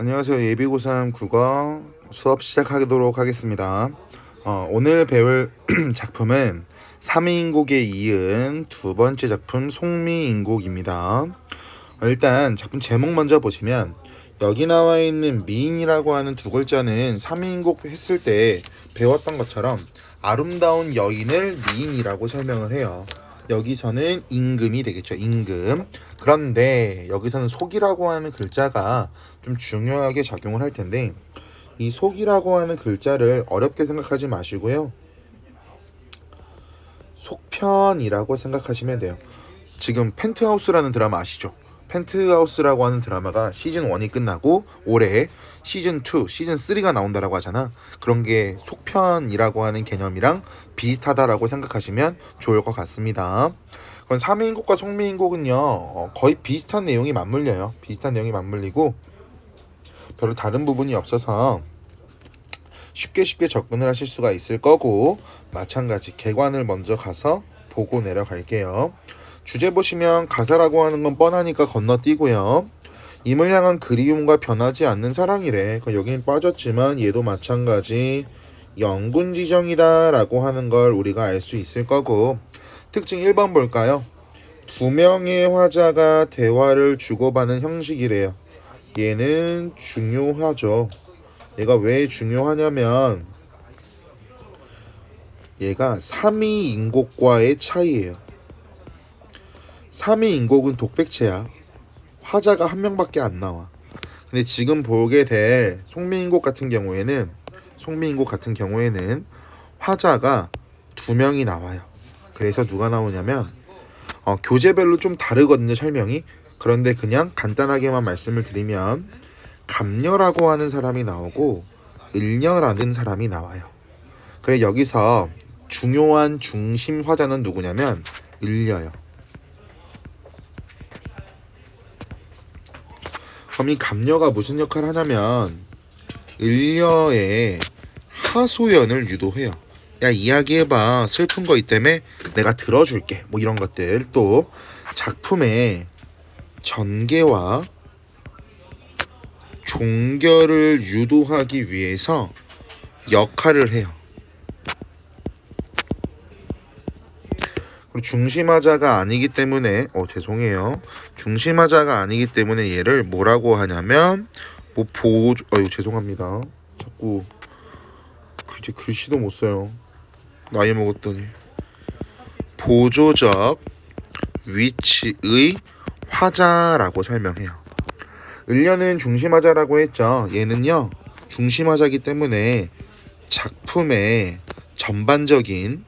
안녕하세요. 예비고3 국어 수업 시작하도록 하겠습니다. 어, 오늘 배울 작품은 삼위인곡에 이은 두 번째 작품 송미인곡입니다. 어, 일단 작품 제목 먼저 보시면 여기 나와 있는 미인이라고 하는 두 글자는 삼위인곡 했을 때 배웠던 것처럼 아름다운 여인을 미인이라고 설명을 해요. 여기서는 임금이 되겠죠. 임금. 그런데 여기서는 속이라고 하는 글자가 좀 중요하게 작용을 할 텐데 이 속이라고 하는 글자를 어렵게 생각하지 마시고요. 속편이라고 생각하시면 돼요. 지금 펜트하우스라는 드라마 아시죠? 펜트하우스라고 하는 드라마가 시즌 1이 끝나고 올해 시즌 2, 시즌 3가 나온다라고 하잖아. 그런 게 속편이라고 하는 개념이랑 비슷하다라고 생각하시면 좋을 것 같습니다. 그건 삼위인곡과 송미인곡은요 어, 거의 비슷한 내용이 맞물려요. 비슷한 내용이 맞물리고 별로 다른 부분이 없어서 쉽게 쉽게 접근을 하실 수가 있을 거고 마찬가지 개관을 먼저 가서 보고 내려갈게요. 주제 보시면 가사라고 하는 건 뻔하니까 건너뛰고요. 임을 향한 그리움과 변하지 않는 사랑이래. 그 여긴 빠졌지만 얘도 마찬가지 영군 지정이다라고 하는 걸 우리가 알 수 있을 거고 특징 1번 볼까요? 두 명의 화자가 대화를 주고받는 형식이래요. 얘는 중요하죠. 얘가 왜 중요하냐면 얘가 3위 인곡과의 차이예요. 3위 인곡은 독백체야. 화자가 한 명밖에 안 나와. 근데 지금 보게 될 송미인곡 같은 경우에는 송미인곡 같은 경우에는 화자가 두 명이 나와요. 그래서 누가 나오냐면 어, 교재별로 좀 다르거든요 설명이. 그런데 그냥 간단하게만 말씀을 드리면 감녀라고 하는 사람이 나오고 을녀라는 사람이 나와요. 그래 여기서 중요한 중심 화자는 누구냐면 을녀요. 그럼 이 감녀가 무슨 역할을 하냐면 을녀의 하소연을 유도해요. 야 이야기해봐 슬픈 거 있다며 내가 들어줄게 뭐 이런 것들 또 작품의 전개와 종결을 유도하기 위해서 역할을 해요. 중심화자가 아니기 때문에 어 죄송해요. 중심화자가 아니기 때문에 얘를 뭐라고 하냐면 뭐 보조 어유 죄송합니다. 자꾸 이제 글씨도 못 써요. 나이 먹었더니 보조적 위치의 화자라고 설명해요. 을려는 중심화자라고 했죠. 얘는요 중심화자기 때문에 작품의 전반적인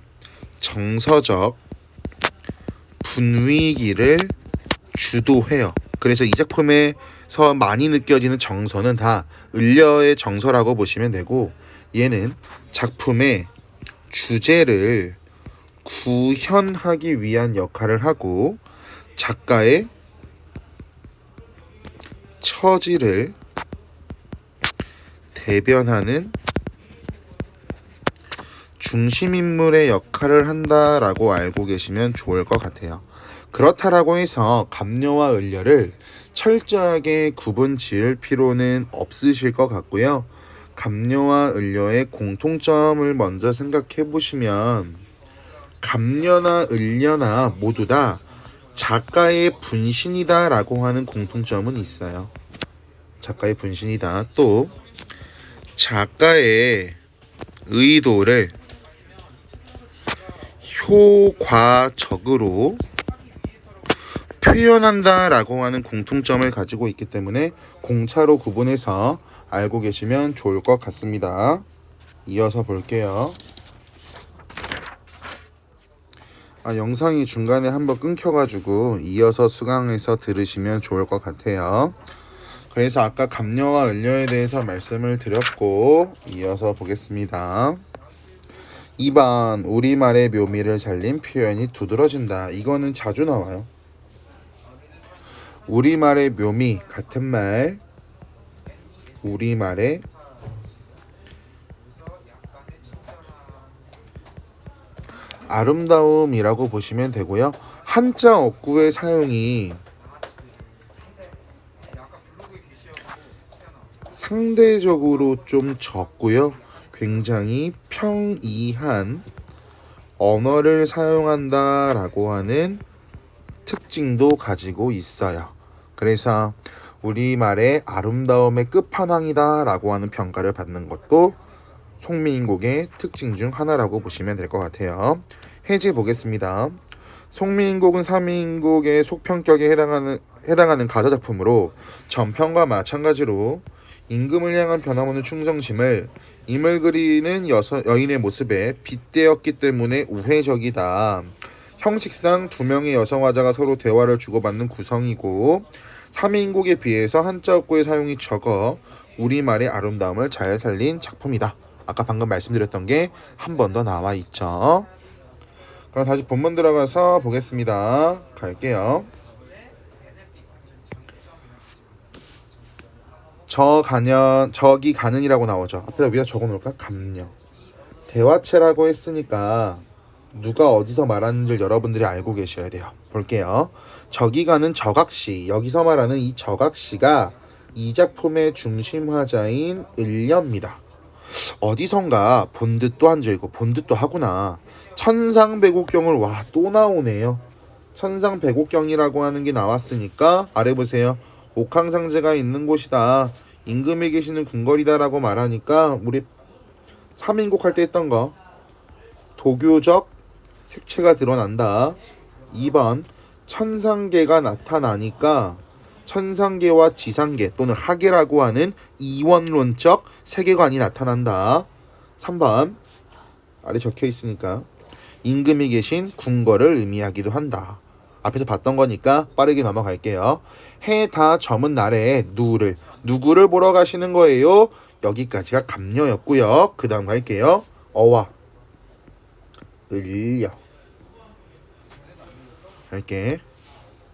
정서적 분위기를 주도해요. 그래서 이 작품에서 많이 느껴지는 정서는 다 을려의 정서라고 보시면 되고 얘는 작품의 주제를 구현하기 위한 역할을 하고 작가의 처지를 대변하는 중심 인물의 역할을 한다라고 알고 계시면 좋을 것 같아요. 그렇다라고 해서 감녀와 을려를 철저하게 구분 지을 필요는 없으실 것 같고요. 감녀와 을려의 공통점을 먼저 생각해 보시면 감녀나 을려나 모두 다 작가의 분신이다라고 하는 공통점은 있어요. 작가의 분신이다. 또 작가의 의도를 효과적으로 표현한다라고 하는 공통점을 가지고 있기 때문에 공차로 구분해서 알고 계시면 좋을 것 같습니다. 이어서 볼게요. 아, 영상이 중간에 한번 끊겨가지고 이어서 수강해서 들으시면 좋을 것 같아요. 그래서 아까 감녀와 을녀에 대해서 말씀을 드렸고 이어서 보겠습니다. 2번 우리말의 묘미를 살린 표현이 두드러진다. 이거는 자주 나와요. 우리말의 묘미 같은 말 우리말의 아름다움이라고 보시면 되고요. 한자 어구의 사용이 상대적으로 좀 적고요. 굉장히 평이한 언어를 사용한다라고 하는 특징도 가지고 있어요. 그래서 우리말의 아름다움의 끝판왕이다라고 하는 평가를 받는 것도 송민곡의 특징 중 하나라고 보시면 될 것 같아요. 해제 보겠습니다. 송민곡은 삼민곡의 속편격에 해당하는 해당하는 가사 작품으로 전편과 마찬가지로 임금을 향한 변함없는 충성심을 임을 그리는 여서, 여인의 모습에 빗대었기 때문에 우회적이다. 형식상 두 명의 여성 화자가 서로 대화를 주고받는 구성이고 3인곡에 비해서 한자 어구의 사용이 적어 우리말의 아름다움을 잘 살린 작품이다. 아까 방금 말씀드렸던 게 한 번 더 나와 있죠. 그럼 다시 본문 들어가서 보겠습니다. 갈게요. 저 가년 저기 가는이라고 나오죠. 앞에다 위에 적어 놓을까? 감녀. 대화체라고 했으니까 누가 어디서 말하는지 여러분들이 알고 계셔야 돼요. 볼게요. 저기 가는 저각시 여기서 말하는 이 저각시가 이 작품의 중심 화자인 을려입니다. 어디선가 본 듯도 앉아있고 본 듯도 하구나. 천상배곡경을 와 또 나오네요. 천상배곡경이라고 하는 게 나왔으니까 아래 보세요. 옥황상제가 있는 곳이다. 임금이 계시는 궁궐이다라고 말하니까 우리 3인곡 할 때 했던 거 도교적 색채가 드러난다. 2번 천상계가 나타나니까 천상계와 지상계 또는 하계라고 하는 이원론적 세계관이 나타난다. 3번 아래 적혀 있으니까 임금이 계신 궁궐을 의미하기도 한다. 앞에서 봤던 거니까 빠르게 넘어갈게요. 해다 저문 날에 누를 누구를 보러 가시는 거예요? 여기까지가 감녀였고요. 그 다음 갈게요. 어와 을려 할게.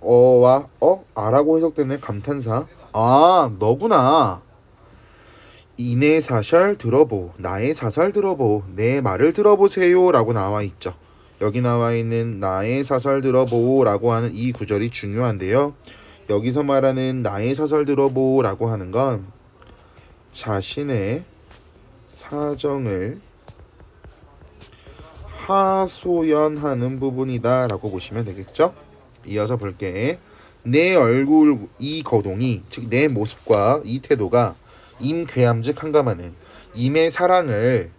어와 어 아라고 해석되는 감탄사. 아 너구나. 이내 사설 들어보 나의 사설 들어보 내 말을 들어보세요 라고 나와 있죠. 여기 나와 있는 나의 사설 들어보라고 하는 이 구절이 중요한데요. 여기서 말하는 나의 사설 들어보라고 하는 건 자신의 사정을 하소연하는 부분이다라고 보시면 되겠죠. 이어서 볼게. 내 얼굴 이 거동이 즉 내 모습과 이 태도가 임괴함즉 한가마는 임의 사랑을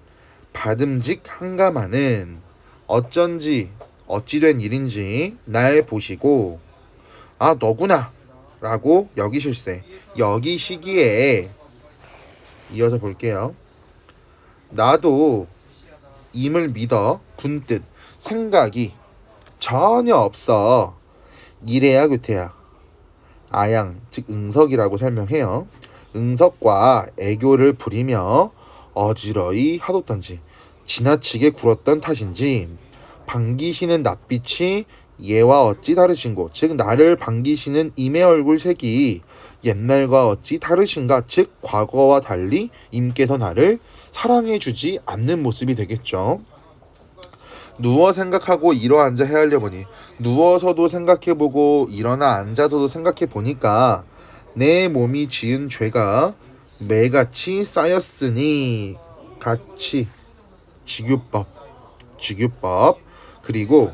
받음직 한가마는 어쩐지 어찌된 일인지 날 보시고 아 너구나 라고 여기실세. 여기시기에 이어서 볼게요. 나도 임을 믿어 군뜻 생각이 전혀 없어. 이래야 교태야. 아양 즉 응석이라고 설명해요. 응석과 애교를 부리며 어지러이 하뒀던지 지나치게 굴었던 탓인지 반기시는 낯빛이 얘와 어찌 다르신고? 즉 나를 반기시는 임의 얼굴 색이 옛날과 어찌 다르신가? 즉 과거와 달리 임께서 나를 사랑해 주지 않는 모습이 되겠죠. 누워 생각하고 일어 앉아 헤아려 보니 누워서도 생각해보고 일어나 앉아서도 생각해 보니까 내 몸이 지은 죄가 매같이 쌓였으니 같이 지규법 지규법. 그리고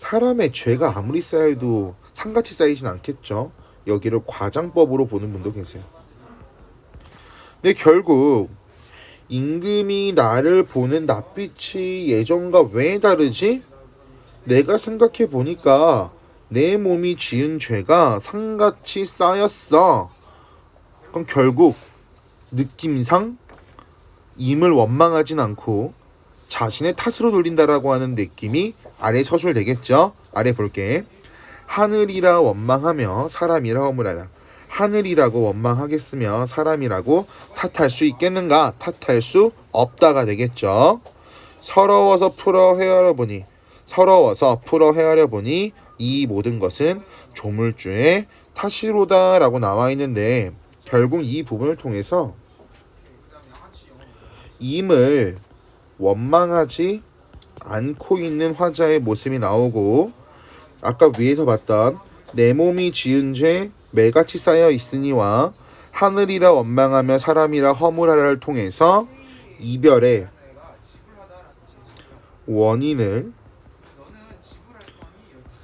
사람의 죄가 아무리 쌓여도 상같이 쌓이진 않겠죠 여기를 과장법으로 보는 분도 계세요 근데 결국 임금이 나를 보는 낯빛이 예전과 왜 다르지? 내가 생각해 보니까 내 몸이 지은 죄가 상같이 쌓였어. 그럼 결국 느낌상 임을 원망하진 않고 자신의 탓으로 돌린다라고 하는 느낌이 아래 서술 되겠죠. 아래 볼게. 하늘이라 원망하며 사람이라 허물하다. 하늘이라고 원망하겠으며 사람이라고 탓할 수 있겠는가? 탓할 수 없다가 되겠죠. 서러워서 풀어 헤아려 보니 서러워서 풀어 헤아려 보니 이 모든 것은 조물주의 탓이로다라고 나와 있는데 결국 이 부분을 통해서 임을 원망하지 않고 있는 화자의 모습이 나오고 아까 위에서 봤던 내 몸이 지은 죄 매같이 쌓여 있으니와 하늘이라 원망하며 사람이라 허물하라를 통해서 이별의 원인을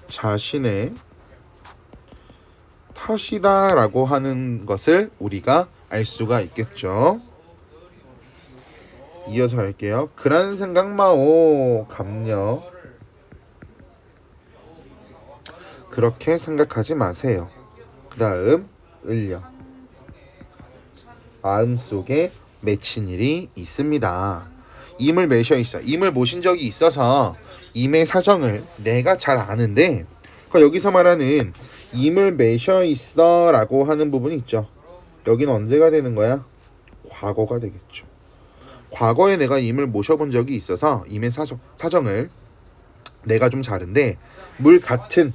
자신의 탓이다라고 하는 것을 우리가 알 수가 있겠죠. 이어서 할게요. 그런 생각 마오 감녀. 그렇게 생각하지 마세요. 그 다음 을려. 마음속에 맺힌 일이 있습니다. 임을 매셔 있어. 임을 모신 적이 있어서 임의 사정을 내가 잘 아는데 그러니까 여기서 말하는 임을 매셔 있어라고 하는 부분이 있죠. 여기는 언제가 되는 거야? 과거가 되겠죠. 과거에 내가 임을 모셔본 적이 있어서 임의 사정, 사정을 내가 좀 잘은데 물 같은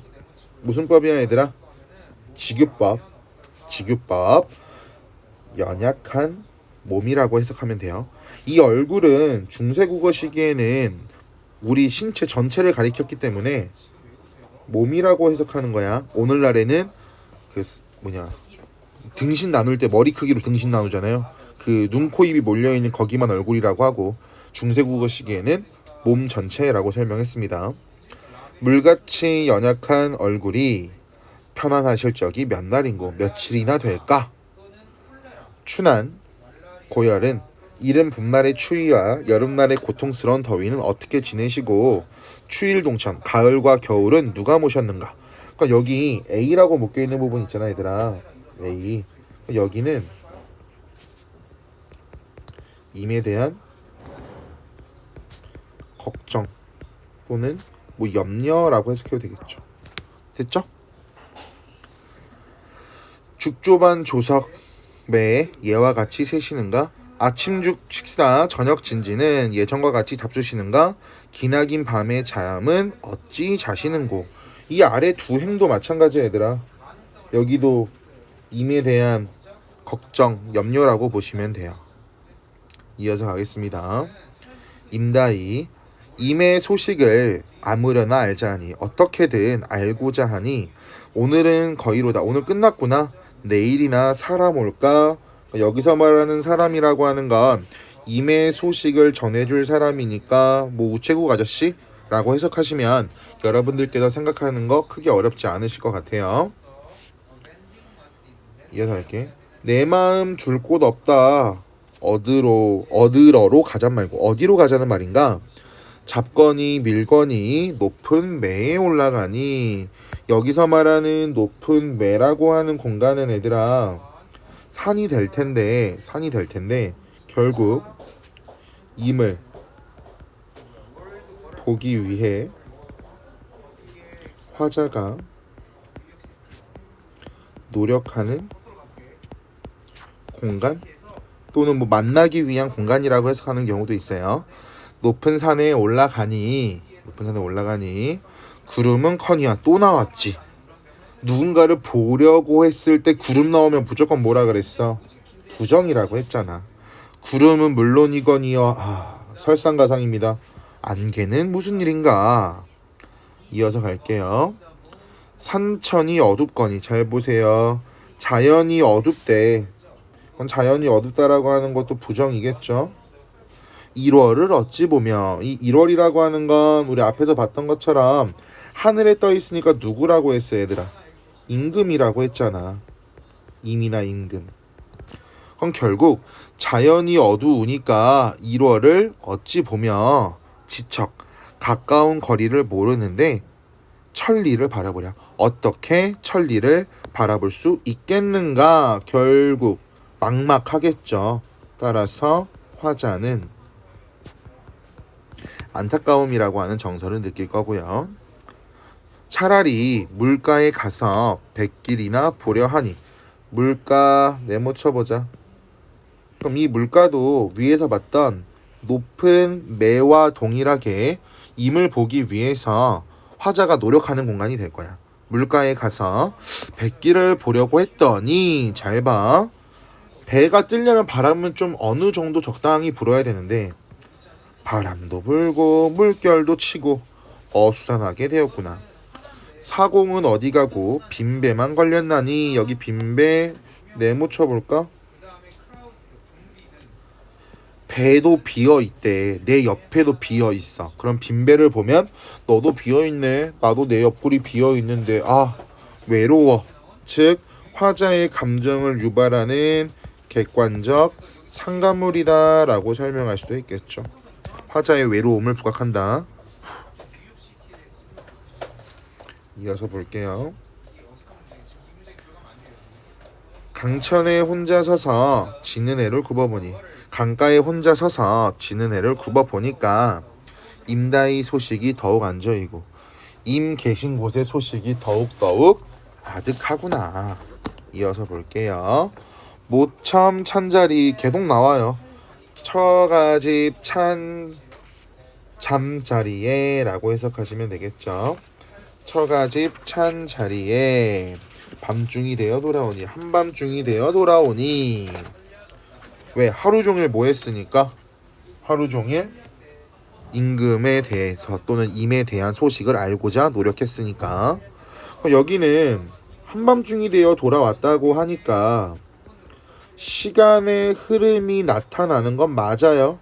무슨 법이야 얘들아? 지규법 지규법 연약한 몸이라고 해석하면 돼요. 이 얼굴은 중세 국어 시기에는 우리 신체 전체를 가리켰기 때문에 몸이라고 해석하는 거야. 오늘날에는 그 스- 뭐냐 등신 나눌 때 머리 크기로 등신 나누잖아요. 그 눈, 코, 입이 몰려 있는 거기만 얼굴이라고 하고 중세국어 시기에는 몸 전체라고 설명했습니다. 물같이 연약한 얼굴이 편안하실 적이 몇 날인고 며칠이나 될까? 추난 고열은 이른 봄날의 추위와 여름날의 고통스러운 더위는 어떻게 지내시고 추일 동천 가을과 겨울은 누가 모셨는가? 그러니까 여기 A라고 묶여 있는 부분 있잖아, 얘들아. A. 여기는 임에 대한 걱정 또는 뭐 염려라고 해석해도 되겠죠. 됐죠? 죽조반 조석 매 예와 같이 세시는가? 아침죽 식사 저녁 진지는 예전과 같이 잡수시는가? 기나긴 밤의 자ям은 어찌 자시는고? 이 아래 두 행도 마찬가지야 얘들아. 여기도 임에 대한 걱정, 염려라고 보시면 돼요. 이어서 가겠습니다. 임다이 임의 소식을 아무려나 알자 하니 어떻게든 알고자 하니 오늘은 거의로다. 오늘 끝났구나. 내일이나 사람 올까? 여기서 말하는 사람이라고 하는 건 임의 소식을 전해줄 사람이니까 뭐 우체국 아저씨 라고 해석하시면 여러분들께서 생각하는 거 크게 어렵지 않으실 것 같아요. 이어서 할게. 내 마음 줄 곳 없다. 어디로 어디러로 가잔 말고 어디로 가자는 말인가? 잡거니 밀거니 높은 매에 올라가니 여기서 말하는 높은 매라고 하는 공간은 애들아 산이 될 텐데 산이 될 텐데 결국 임을 보기 위해 화자가 노력하는 공간 또는 뭐 만나기 위한 공간이라고 해석하는 경우도 있어요. 높은 산에 올라가니 높은 산에 올라가니 구름은커녕 또 나왔지. 누군가를 보려고 했을 때 구름 나오면 무조건 뭐라 그랬어? 부정이라고 했잖아. 구름은 물론이거니와 아, 설상가상입니다. 안개는 무슨 일인가? 이어서 갈게요. 산천이 어둡거니 잘 보세요. 자연이 어둡대. 그건 자연이 어둡다라고 하는 것도 부정이겠죠. 1월을 어찌 보며 이 1월이라고 하는 건 우리 앞에서 봤던 것처럼 하늘에 떠 있으니까 누구라고 했어 얘들아? 임금이라고 했잖아. 임이나 임금. 그럼 결국 자연이 어두우니까 1월을 어찌 보며 지척 가까운 거리를 모르는데 천리를 바라보랴. 어떻게 천리를 바라볼 수 있겠는가 결국 막막하겠죠 따라서 화자는 안타까움이라고 하는 정서를 느낄 거고요. 차라리 물가에 가서 백길이나 보려 하니 물가 네모 쳐보자. 그럼 이 물가도 위에서 봤던 높은 매와 동일하게 임을 보기 위해서 화자가 노력하는 공간이 될 거야. 물가에 가서 백길을 보려고 했더니 잘 봐. 배가 뜨려면 바람은 좀 어느 정도 적당히 불어야 되는데 바람도 불고 물결도 치고 어수선하게 되었구나. 사공은 어디 가고 빈 배만 걸렸나니 여기 빈 배 네모 쳐볼까? 배도 비어 있대. 내 옆에도 비어 있어. 그럼 빈 배를 보면 너도 비어 있네. 나도 내 옆구리 비어 있는데 아 외로워. 즉 화자의 감정을 유발하는 객관적 상가물이다라고 설명할 수도 있겠죠. 화자의 외로움을 부각한다. 이어서 볼게요. 강천에 혼자 서서 지는 애를 굽어보니 강가에 혼자 서서 지는 애를 굽어보니까 임다이 소식이 더욱 안 저이고 임 계신 곳의 소식이 더욱더욱 아득하구나. 이어서 볼게요. 모첨 찬자리 계속 나와요. 처가집 찬 잠자리에 라고 해석하시면 되겠죠. 처가집 찬 자리에 밤중이 되어 돌아오니 한밤중이 되어 돌아오니 왜 하루 종일 뭐 했으니까 하루 종일 임금에 대해서 또는 임에 대한 소식을 알고자 노력했으니까 여기는 한밤중이 되어 돌아왔다고 하니까 시간의 흐름이 나타나는 건 맞아요.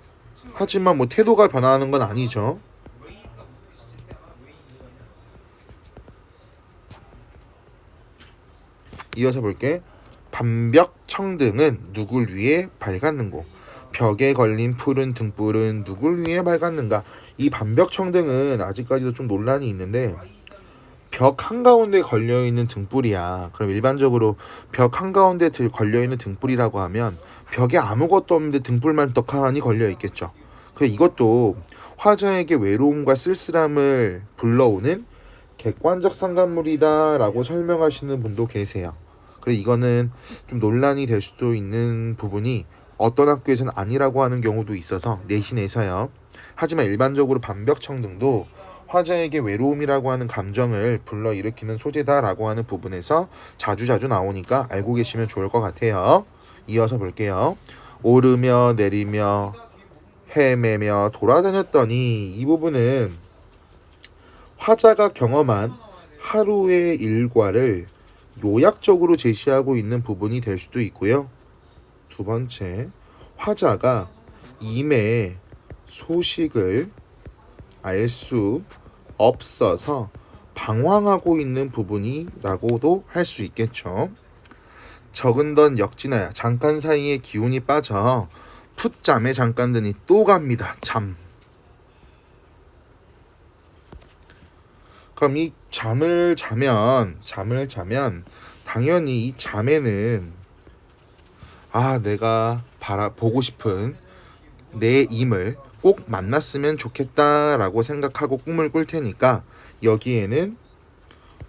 하지만 뭐 태도가 변화하는 건 아니죠. 이어서 볼게. 반벽 청등은 누굴 위해 밝았는고? 벽에 걸린 푸른 등불은 누굴 위해 밝았는가? 이 반벽 청등은 아직까지도 좀 논란이 있는데 벽 한가운데 걸려 있는 등불이야. 그럼 일반적으로 벽 한가운데 들- 걸려 있는 등불이라고 하면 벽에 아무것도 없는데 등불만 떡하니 걸려 있겠죠. 그 이것도 화자에게 외로움과 쓸쓸함을 불러오는 객관적 상관물이다라고 설명하시는 분도 계세요. 그래 이거는 좀 논란이 될 수도 있는 부분이 어떤 학교에서는 아니라고 하는 경우도 있어서 내신에서요. 하지만 일반적으로 반벽청 등도 화자에게 외로움이라고 하는 감정을 불러일으키는 소재다라고 하는 부분에서 자주자주 나오니까 알고 계시면 좋을 것 같아요. 이어서 볼게요. 오르며 내리며 헤매며 돌아다녔더니 이 부분은 화자가 경험한 하루의 일과를 요약적으로 제시하고 있는 부분이 될 수도 있고요. 두 번째, 화자가 임의 소식을 알 수 없어서 방황하고 있는 부분이라고도 할 수 있겠죠. 적은 던 역지나야 잠깐 사이에 기운이 빠져 풋잠에 잠깐 드니 또 갑니다. 잠. 그럼 이 잠을 자면 잠을 자면 당연히 이 잠에는 아 내가 바라 보고 싶은 내 임을 꼭 만났으면 좋겠다라고 생각하고 꿈을 꿀 테니까 여기에는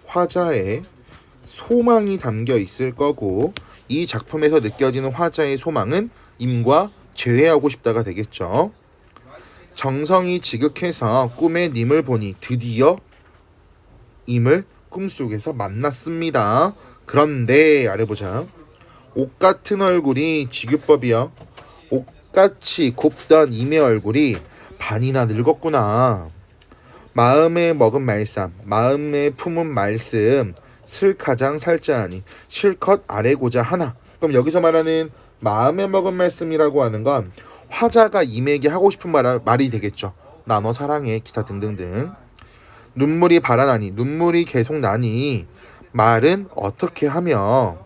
화자의 소망이 담겨 있을 거고 이 작품에서 느껴지는 화자의 소망은 임과 재회하고 싶다가 되겠죠. 정성이 지극해서 꿈에 님을 보니 드디어 임을 꿈속에서 만났습니다. 그런데 아래 보자. 옷 같은 얼굴이 지규법이야. 옷 같이 곱던 임의 얼굴이 반이나 늙었구나. 마음에 먹은 말씀, 마음에 품은 말씀, 슬가장 살자하니 실컷 아래고자 하나. 그럼 여기서 말하는 마음에 먹은 말씀이라고 하는 건 화자가 임에게 하고 싶은 말, 말이 되겠죠. 나너 사랑해, 기타 등등등. 눈물이 발아나니 눈물이 계속 나니 말은 어떻게 하며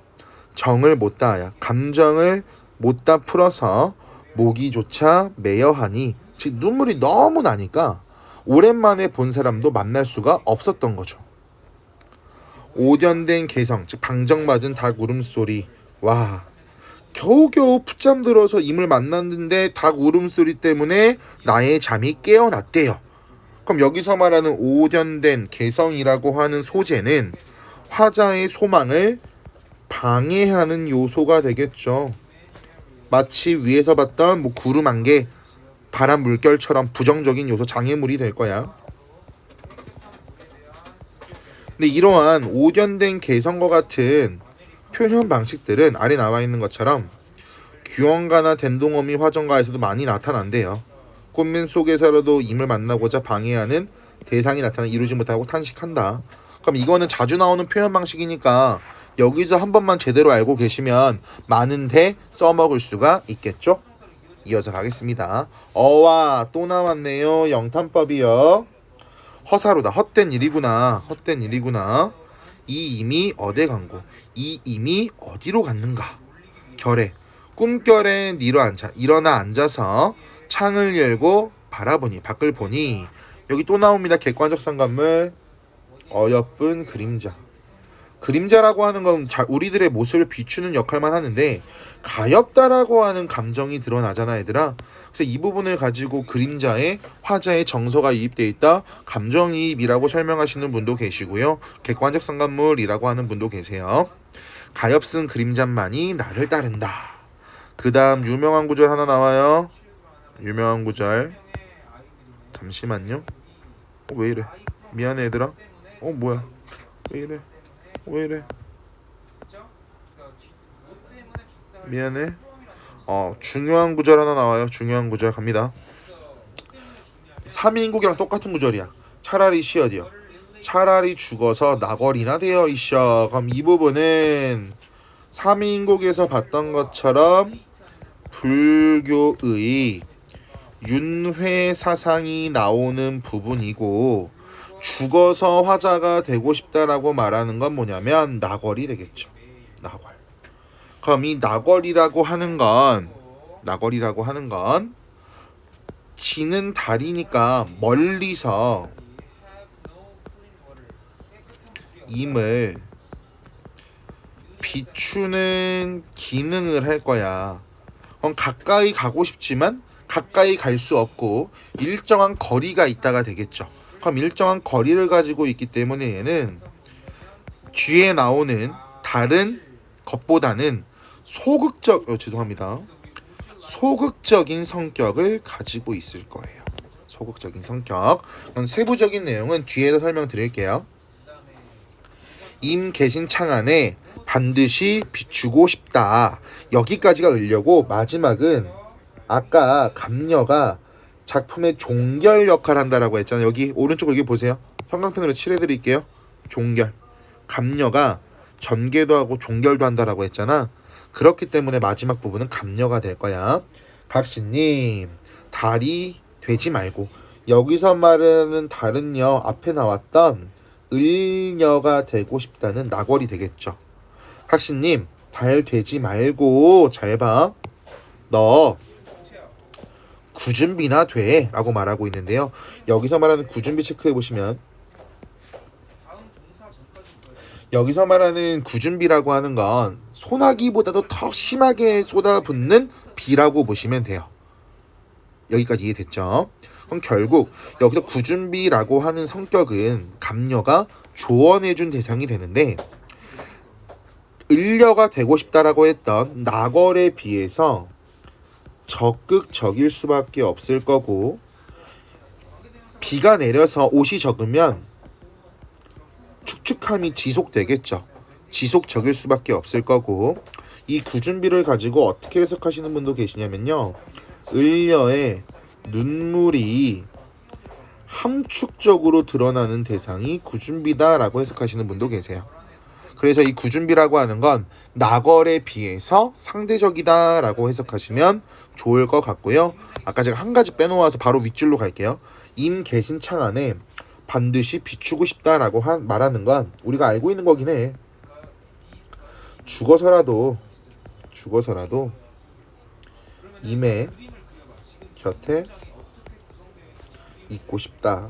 정을 못 다하여 감정을 못 다 풀어서 모기조차 매여하니 즉 눈물이 너무 나니까 오랜만에 본 사람도 만날 수가 없었던 거죠. 오전된 개성 즉 방정맞은 닭 울음소리 와 겨우겨우 풋잠 들어서 임을 만났는데 닭 울음소리 때문에 나의 잠이 깨어났대요. 그럼 여기서 말하는 오전된 개성이라고 하는 소재는 화자의 소망을 방해하는 요소가 되겠죠. 마치 위에서 봤던 뭐 구름 안개, 바람 물결처럼 부정적인 요소 장애물이 될 거야. 근데 이러한 오전된 개성과 같은 표현 방식들은 아래 나와 있는 것처럼 규언가나 댄동어미 화정가에서도 많이 나타난대요. 꿈민 속에서라도 임을 만나고자 방해하는 대상이 나타나 이루지 못하고 탄식한다. 그럼 이거는 자주 나오는 표현 방식이니까 여기서 한 번만 제대로 알고 계시면 많은데 써먹을 수가 있겠죠? 이어서 가겠습니다. 어와 또 나왔네요. 영탄법이요. 허사로다. 헛된 일이구나. 헛된 일이구나. 이 이미 어디 간고. 이 이미 어디로 갔는가. 결에 꿈결에 니로 앉아 일어나 앉아서 창을 열고 바라보니 밖을 보니 여기 또 나옵니다. 객관적 상관물 어여쁜 그림자. 그림자라고 하는 건 자, 우리들의 모습을 비추는 역할만 하는데 가엽다라고 하는 감정이 드러나잖아 얘들아. 그래서 이 부분을 가지고 그림자에 화자의 정서가 이입돼 있다. 감정이입이라고 설명하시는 분도 계시고요. 객관적 상관물이라고 하는 분도 계세요. 가엾은 그림자만이 나를 따른다. 그 다음 유명한 구절 하나 나와요. 유명한 구절. 잠시만요. 어, 왜 이래? 미안해 얘들아. 어 뭐야? 왜 이래 왜 이래? 미안해. 어 중요한 구절 하나 나와요. 중요한 구절 갑니다. 3인국이랑 똑같은 구절이야. 차라리 시어디요 차라리 죽어서 나거리나 되어 있어. 그럼 이 부분은 3인국에서 봤던 것처럼 불교의 윤회 사상이 나오는 부분이고 죽어서 화자가 되고 싶다라고 말하는 건 뭐냐면 나궐이 되겠죠. 나궐. 그럼 이 나궐이라고 하는 건 나궐이라고 하는 건 지는 달이니까 멀리서 임을 비추는 기능을 할 거야. 그럼 가까이 가고 싶지만 가까이 갈 수 없고 일정한 거리가 있다가 되겠죠. 그럼 일정한 거리를 가지고 있기 때문에 얘는 뒤에 나오는 다른 것보다는 소극적 어, 죄송합니다. 소극적인 성격을 가지고 있을 거예요. 소극적인 성격. 세부적인 내용은 뒤에서 설명드릴게요. 임 계신 창 안에 반드시 비추고 싶다. 여기까지가 을려고 마지막은 아까 감녀가 작품의 종결 역할을 한다라고 했잖아요. 여기 오른쪽 여기 보세요. 형광펜으로 칠해 드릴게요. 종결. 감녀가 전개도 하고 종결도 한다라고 했잖아. 그렇기 때문에 마지막 부분은 감녀가 될 거야. 각시님 달이 되지 말고 여기서 말하는 달은요 앞에 나왔던 을녀가 되고 싶다는 나궐이 되겠죠. 각시님 달 되지 말고 잘 봐. 너 구준비나 돼 라고 말하고 있는데요. 여기서 말하는 구준비 체크해 보시면 여기서 말하는 구준비라고 하는 건 소나기보다도 더 심하게 쏟아붓는 비라고 보시면 돼요. 여기까지 이해됐죠? 그럼 결국 여기서 구준비라고 하는 성격은 감녀가 조언해준 대상이 되는데 을려가 되고 싶다라고 했던 나걸에 비해서 적극적일 수밖에 없을 거고 비가 내려서 옷이 적으면 축축함이 지속되겠죠. 지속적일 수밖에 없을 거고 이 구준비를 가지고 어떻게 해석하시는 분도 계시냐면요. 을려의 눈물이 함축적으로 드러나는 대상이 구준비다라고 해석하시는 분도 계세요. 그래서 이 구준비라고 하는 건 나걸에 비해서 상대적이다라고 해석하시면 좋을 것 같고요. 아까 제가 한 가지 빼놓아서 바로 윗줄로 갈게요. 임 계신 창 안에 반드시 비추고 싶다라고 하, 말하는 건 우리가 알고 있는 거긴 해. 죽어서라도 죽어서라도 임의 곁에 있고 싶다.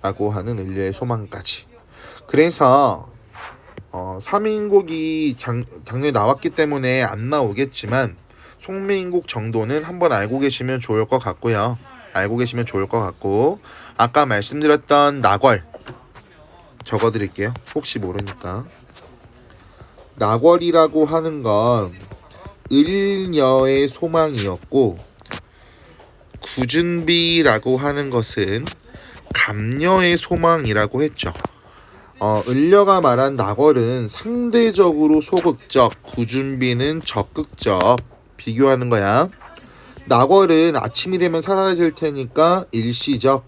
라고 하는 인류의 소망까지. 그래서 어, 3인곡이 장, 작년에 나왔기 때문에 안 나오겠지만 송민국 정도는 한번 알고 계시면 좋을 것 같고요. 알고 계시면 좋을 것 같고 아까 말씀드렸던 나궐 적어드릴게요. 혹시 모르니까 나궐이라고 하는 건 을녀의 소망이었고 구준비라고 하는 것은 감녀의 소망이라고 했죠. 어, 을려가 말한 나궐은 상대적으로 소극적, 구준비는 적극적 비교하는 거야. 나궐은 아침이 되면 사라질 테니까 일시적,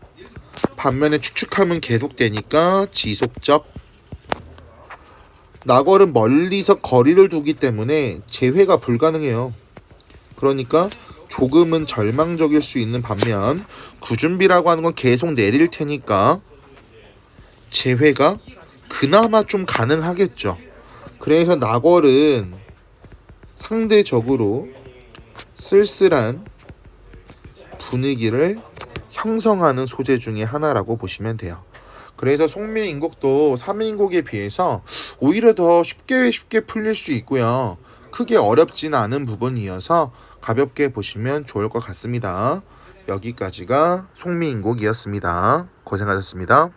반면에 축축함은 계속되니까 지속적. 낙월은 멀리서 거리를 두기 때문에 재회가 불가능해요. 그러니까 조금은 절망적일 수 있는 반면 구준비라고 하는 건 계속 내릴 테니까 재회가 그나마 좀 가능하겠죠. 그래서 낙월은 상대적으로 쓸쓸한 분위기를 형성하는 소재 중에 하나라고 보시면 돼요. 그래서 송미인곡도 3인곡에 비해서 오히려 더 쉽게 쉽게 풀릴 수 있고요. 크게 어렵지는 않은 부분이어서 가볍게 보시면 좋을 것 같습니다. 여기까지가 송미인곡이었습니다. 고생하셨습니다.